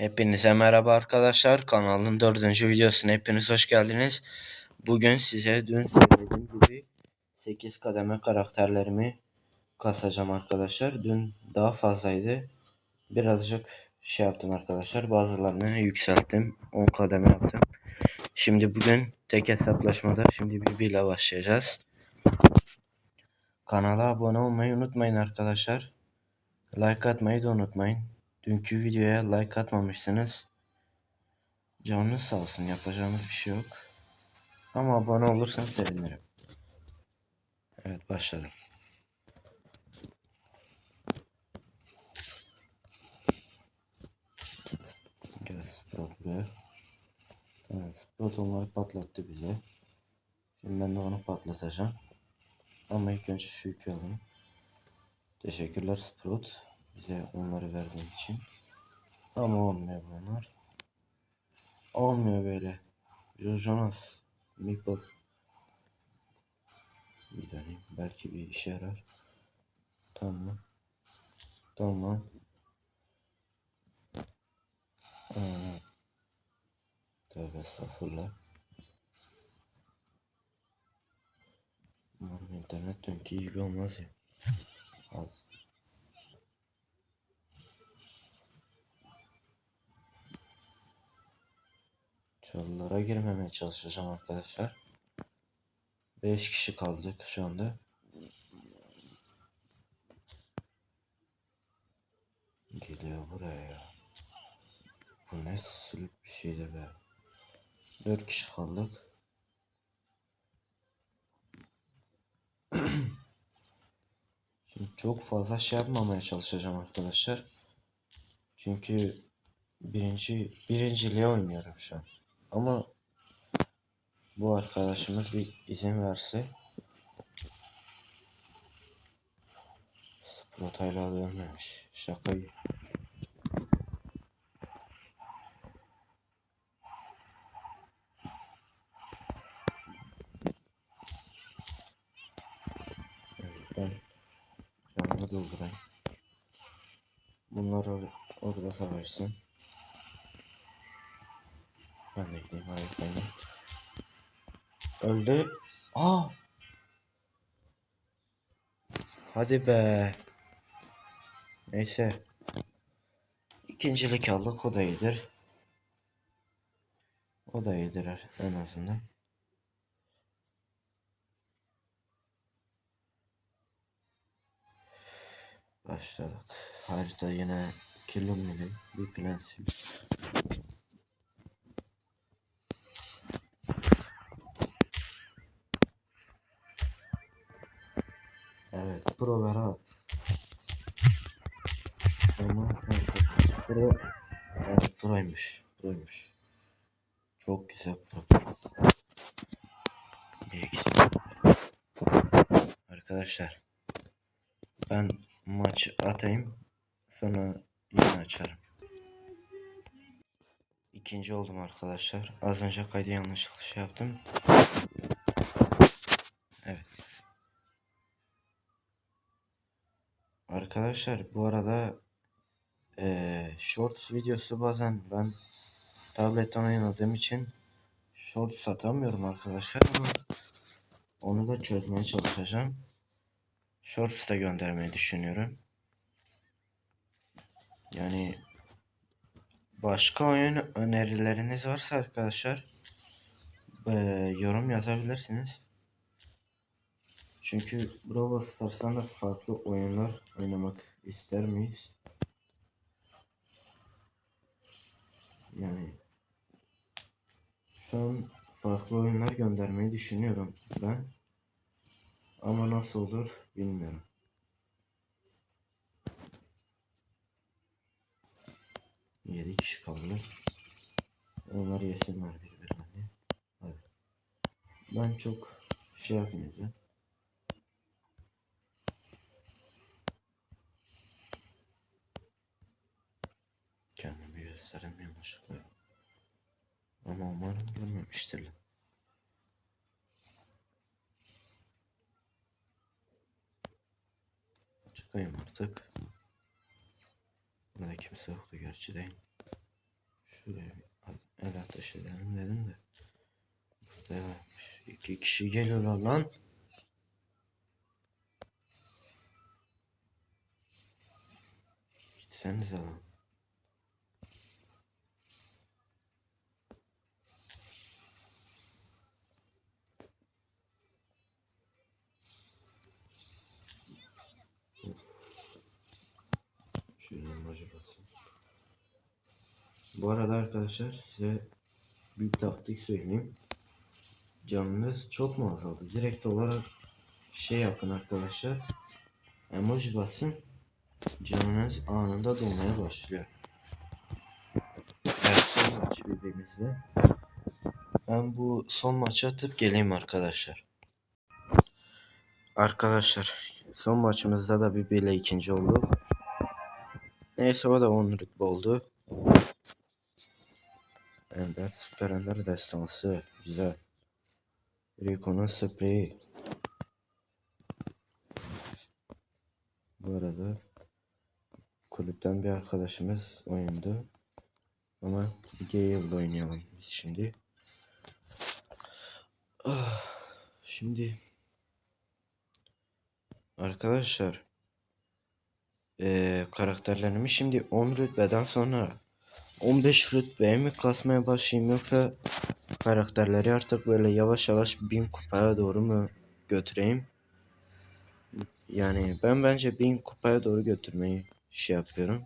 Hepinize merhaba arkadaşlar. Kanalın dördüncü videosuna hepiniz hoş geldiniz. Bugün size dün söylediğim gibi 8 kademe karakterlerimi kasacağım arkadaşlar. Dün daha fazlaydı. Birazcık şey yaptım arkadaşlar. Bazılarını yükselttim. 10 kademe yaptım. Şimdi bugün tek hesaplaşmada şimdi bir ile başlayacağız. Kanala abone olmayı unutmayın arkadaşlar. Like atmayı da unutmayın. Dünkü videoya like atmamışsınız. Canınız sağ olsun yapacağımız bir şey yok. Ama abone olursan sevinirim. Evet başladım. Gel Sprout buraya. Tamam Sprout onları patlattı bize. Şimdi ben de onu patlatacağım. Ama ilk önce şu yükü alalım. Teşekkürler Sprout. Bize onları verdiğin için. Ama olmuyor bunlar. Olmuyor böyle. Jonas. Meeple. Bir deneyim. Belki bir işe yarar. Tamam. Tamam. Aa. Tövbe estağfurullah. Umarım internet dünkü gibi olmaz ya. Az. Çalılara girmemeye çalışacağım arkadaşlar. 5 kişi kaldık şu anda. Geliyor buraya ya. Bu ne sülük bir şeydir be. 4 kişi kaldık. Şimdi çok fazla şey yapmamaya çalışacağım arkadaşlar. Çünkü birinci birinciliğe oynuyorum şu an. Ama bu arkadaşımız bir izin verse Sprotayla dönmemiş. Şaka ben canımı doldurayım. Bunlar or orada savaşsın. Ben de gideyim harikayım. Öldü. Aa! Hadi be. Neyse. İkincilik aldık o da iyidir. O da iyidir en azından. Başladık. Harita yine kilometre bir prensip. Proymuş, proymuş. Çok güzel pro. Arkadaşlar, ben maç atayım, sonra yine açarım. İkinci oldum arkadaşlar. Az önce kaydı yanlışlıkla şey yaptım. Evet. Arkadaşlar bu arada eee shorts videosu bazen ben tabletten oynadığım için shorts satamıyorum arkadaşlar ama onu da çözmeye çalışacağım. Shorts da göndermeyi düşünüyorum. Yani başka oyun önerileriniz varsa arkadaşlar eee, yorum yazabilirsiniz. Çünkü Brawl Stars'tan da farklı oyunlar oynamak ister miyiz? Yani şu an farklı oyunlar göndermeyi düşünüyorum ben. Ama nasıl olur bilmiyorum. Yedi kişi kaldı. Onlar yesinler birbirlerini. Hadi. Ben çok şey yapmayacağım. Göstereyim yanlışlıkla. Ama umarım görmemiştirler. Çıkayım artık. Burada kimse yoktu gerçi değil. Şuraya bir el ateş edelim dedim de. Burada varmış. İki kişi geliyorlar lan. Gitsenize lan. Bu arada arkadaşlar size bir taktik söyleyeyim. Canınız çok mu azaldı? Direkt olarak şey yapın arkadaşlar. Emoji basın. Canınız anında dolmaya başlıyor. Evet maç birbirimizle. Ben bu son maçı atıp geleyim arkadaşlar. Arkadaşlar son maçımızda da bir bile ikinci olduk. Neyse o da 10 rütbe oldu. Ender, Süper Ender destansı. Güzel. Rico'nun spreyi. Bu arada kulüpten bir arkadaşımız oyundu. Ama Gale'da oynayalım şimdi. Ah, şimdi arkadaşlar eee karakterlerimi şimdi 10 rütbeden sonra 15 rütbeye mi kasmaya başlayayım yoksa karakterleri artık böyle yavaş yavaş 1000 kupaya doğru mu götüreyim? Yani ben bence 1000 kupaya doğru götürmeyi şey yapıyorum.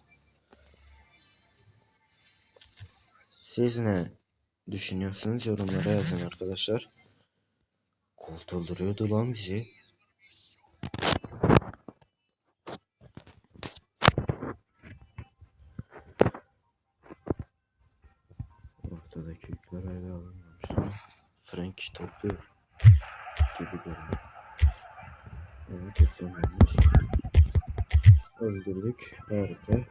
Siz ne düşünüyorsunuz yorumlara yazın arkadaşlar. Kurtulduruyordu lan bizi. Frank topluyor gibi görünüyor. Evet toplamamış. Öldürdük. Harika.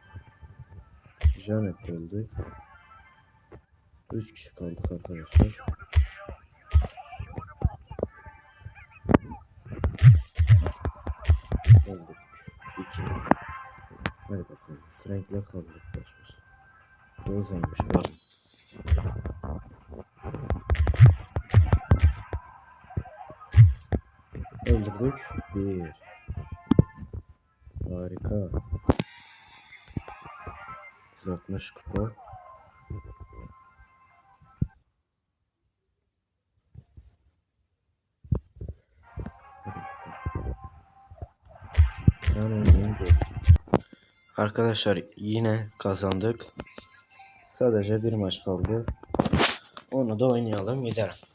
Janet öldü. Üç kişi kaldık arkadaşlar. Öldük. İki. Hadi bakalım. Frank'le kaldık baş başa. Rozaymış var. Öldürdük. Bir. Harika. 160 kupa. Arkadaşlar yine kazandık. Sadece bir maç kaldı. Onu da oynayalım gidelim.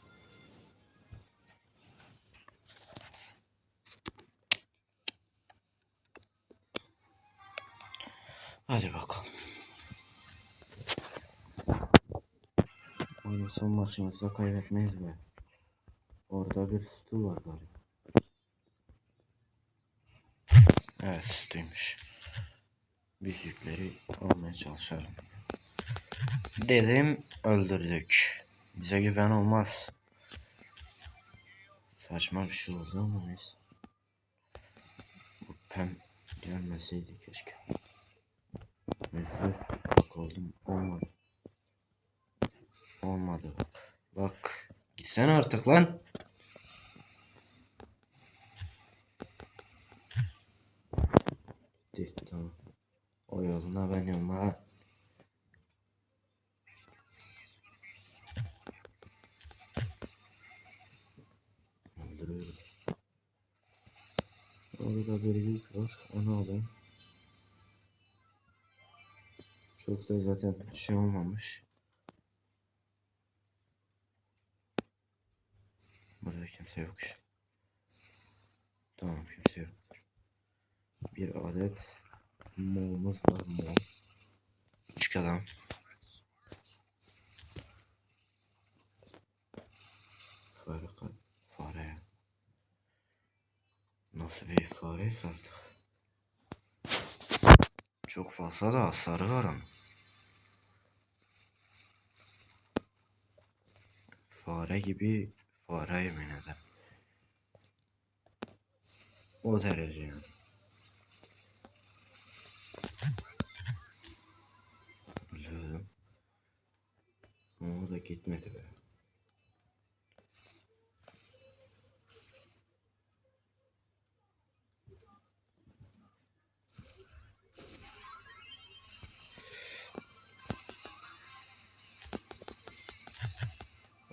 Hadi bakalım. Onu son maçımızda kaybetmeyiz be. Orada bir stu var galiba. Evet stuymuş. Biz yükleri almaya çalışalım. Dedim öldürdük. Bize güven olmaz. Saçma bir şey oldu ama neyse. Bu pem gelmeseydi keşke. Oldum olmadı. Olmadı bak. Bak gitsene artık lan. Zaten şey olmamış. Burada kimse yok şu. Tamam kimse yoktur. Bir adet mumumuz var mum. Çıkalım. Fare, fare. Nasıl bir fareyiz artık? Çok fazla da hasarı var ama. Fare gibi fare yemin ederim. O derece yani. Ölüyorum. O da gitmedi be.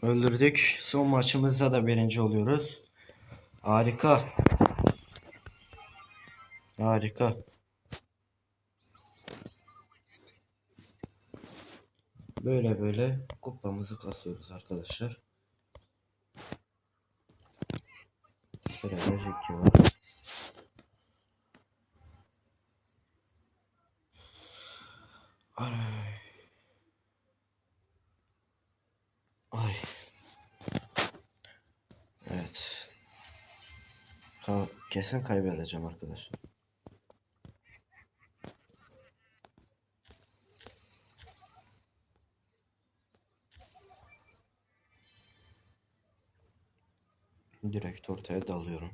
Öldürdük. Son maçımızda da birinci oluyoruz. Harika. Harika. Böyle böyle kupamızı kasıyoruz arkadaşlar. Şöyle Jackie var. Ay. Kesin kaybedeceğim arkadaşlar. Direkt ortaya dalıyorum.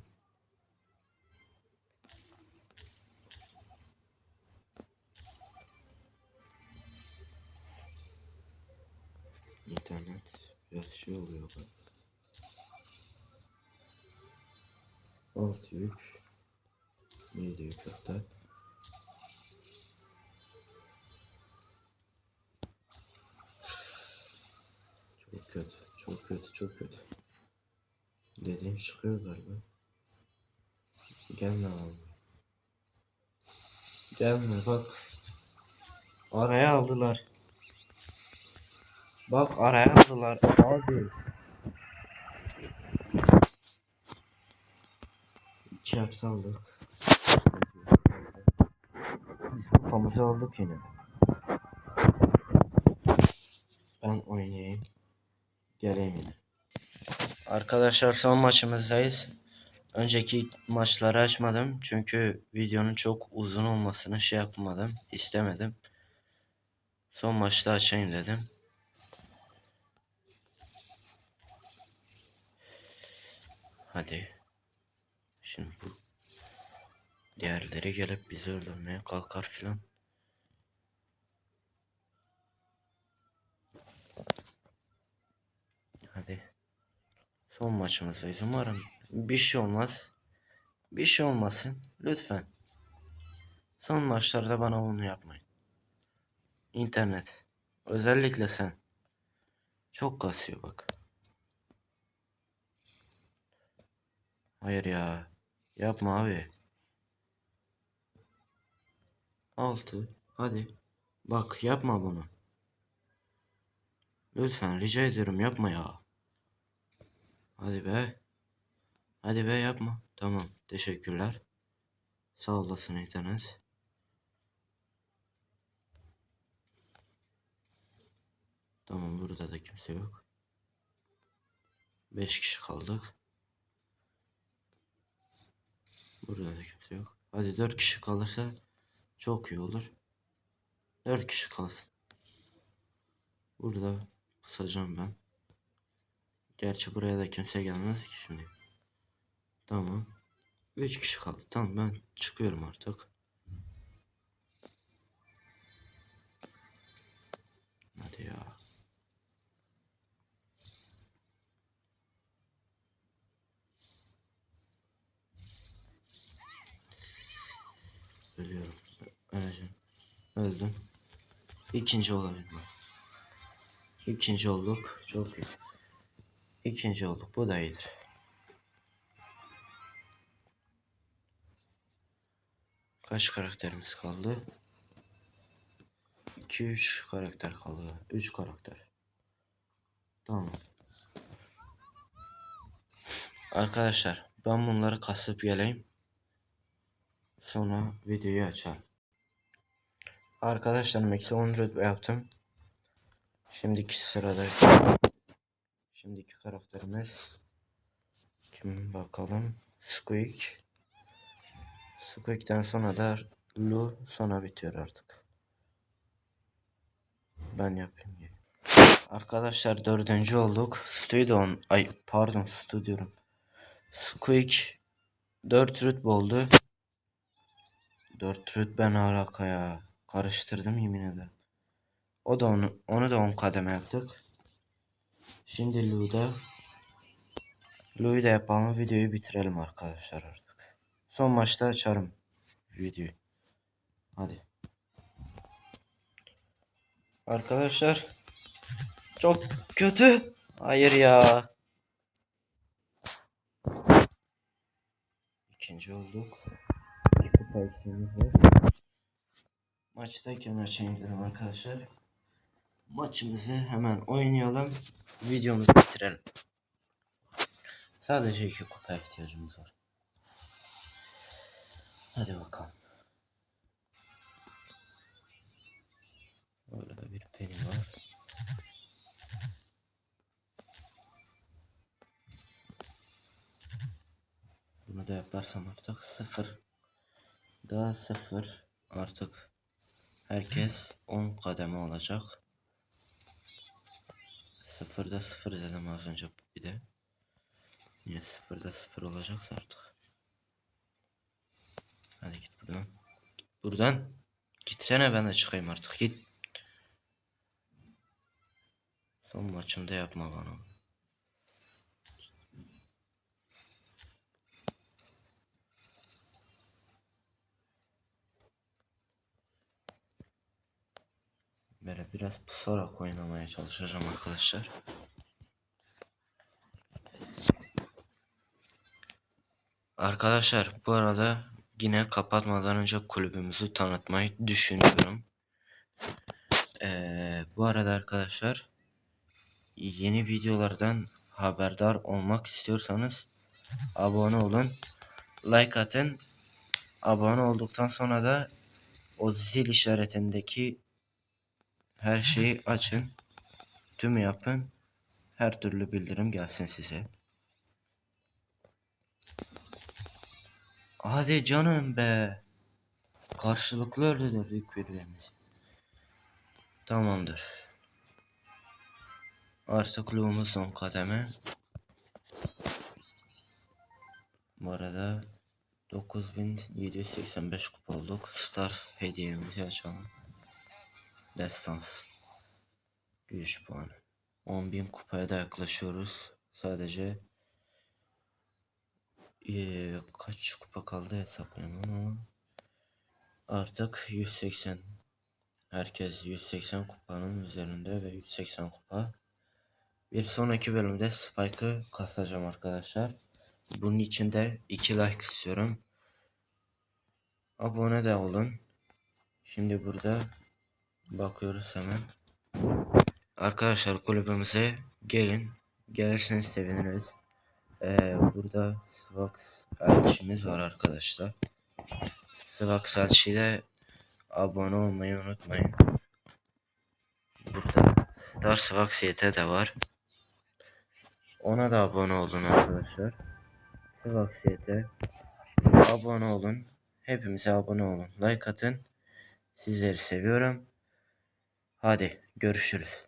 Yük. Yedi yük hatta. Çok kötü, çok kötü, çok kötü. Dediğim çıkıyor galiba. Gelme abi. Gelme bak. Araya aldılar. Bak araya aldılar abi. İki hapse aldık. Kupamızı aldık yine. Ben oynayayım. Geleyim yine. Arkadaşlar son maçımızdayız. Önceki maçları açmadım çünkü videonun çok uzun olmasını şey yapmadım, istemedim. Son maçta açayım dedim. Hadi. Şimdi bu diğerleri gelip bizi öldürmeye kalkar filan. Hadi. Son maçımızdayız. Umarım bir şey olmaz. Bir şey olmasın. Lütfen. Son maçlarda bana bunu yapmayın. İnternet. Özellikle sen. Çok kasıyor bak. Hayır ya. Yapma abi. Altı. Hadi. Bak yapma bunu. Lütfen rica ediyorum yapma ya. Hadi be. Hadi be yapma. Tamam. Teşekkürler. Sağ olasın internet. Tamam burada da kimse yok. 5 kişi kaldık. Burada da kimse yok. Hadi 4 kişi kalırsa çok iyi olur. 4 kişi kalsın. Burada pusacağım ben. Gerçi buraya da kimse gelmez ki şimdi. Tamam. 3 kişi kaldı. Tamam ben çıkıyorum artık. Hadi ya. Ölüyorum. Öleceğim. Öldüm. İkinci ben. İkinci olduk. Çok iyi. İkinci olduk. Bu da iyidir. Kaç karakterimiz kaldı? 2 3 karakter kaldı. 3 karakter. Tamam. Arkadaşlar ben bunları kasıp geleyim. Sonra videoyu açarım. Arkadaşlar Max'i 10 rütbe yaptım. Şimdiki sırada Şimdiki karakterimiz kim bakalım Squeak Squeak'ten sonra da Lu sonra bitiyor artık. Ben yapayım diye. Arkadaşlar dördüncü olduk. Studion ay pardon Stu diyorum. Squeak 4 rütbe oldu. 4 rütbe ne alaka ya. Karıştırdım yemin ederim. O da onu, onu da 10 kademe yaptık. Şimdi Lou'da Lou'yu da yapalım videoyu bitirelim arkadaşlar artık. Son maçta açarım videoyu. Hadi. Arkadaşlar çok kötü. Hayır ya. İkinci olduk. Eksiğimiz var. Maçtayken açayım arkadaşlar. Maçımızı hemen oynayalım. Videomuzu bitirelim. Sadece iki kupa ihtiyacımız var. Hadi bakalım. Burada bir peni var. Bunu da yaparsam artık sıfır. Daha sıfır. Artık herkes 10 kademe olacak. Sıfırda sıfır dedim az önce bir de. Niye sıfırda sıfır olacaksa artık. Hadi git buradan. Buradan. Gitsene ben de çıkayım artık git. Son maçımda yapma bana. Böyle biraz pusarak oynamaya çalışacağım arkadaşlar. Arkadaşlar bu arada yine kapatmadan önce kulübümüzü tanıtmayı düşünüyorum. Ee, bu arada arkadaşlar yeni videolardan haberdar olmak istiyorsanız abone olun, like atın. Abone olduktan sonra da o zil işaretindeki her şeyi açın. Tüm yapın. Her türlü bildirim gelsin size. Hadi canım be. Karşılıklı öldürdük birbirimizi. Tamamdır. Artık Luğumuz son kademe. Bu arada 9785 kupa olduk. Star hediyemizi açalım. Destans. Güç puanı. 10.000 kupaya da yaklaşıyoruz. Sadece ee, kaç kupa kaldı hesaplayamam ama artık 180 herkes 180 kupanın üzerinde ve 180 kupa bir sonraki bölümde Spike'ı kasacağım arkadaşlar bunun için de 2 like istiyorum abone de olun şimdi burada bakıyoruz hemen arkadaşlar kulübümüze gelin gelirseniz seviniriz ee, burada Svax elçimiz var arkadaşlar. Svax elçiyle abone olmayı unutmayın. Burada Star Svax de var. Ona da abone olun arkadaşlar. Svax abone olun. Hepimize abone olun. Like atın. Sizleri seviyorum. Hadi görüşürüz.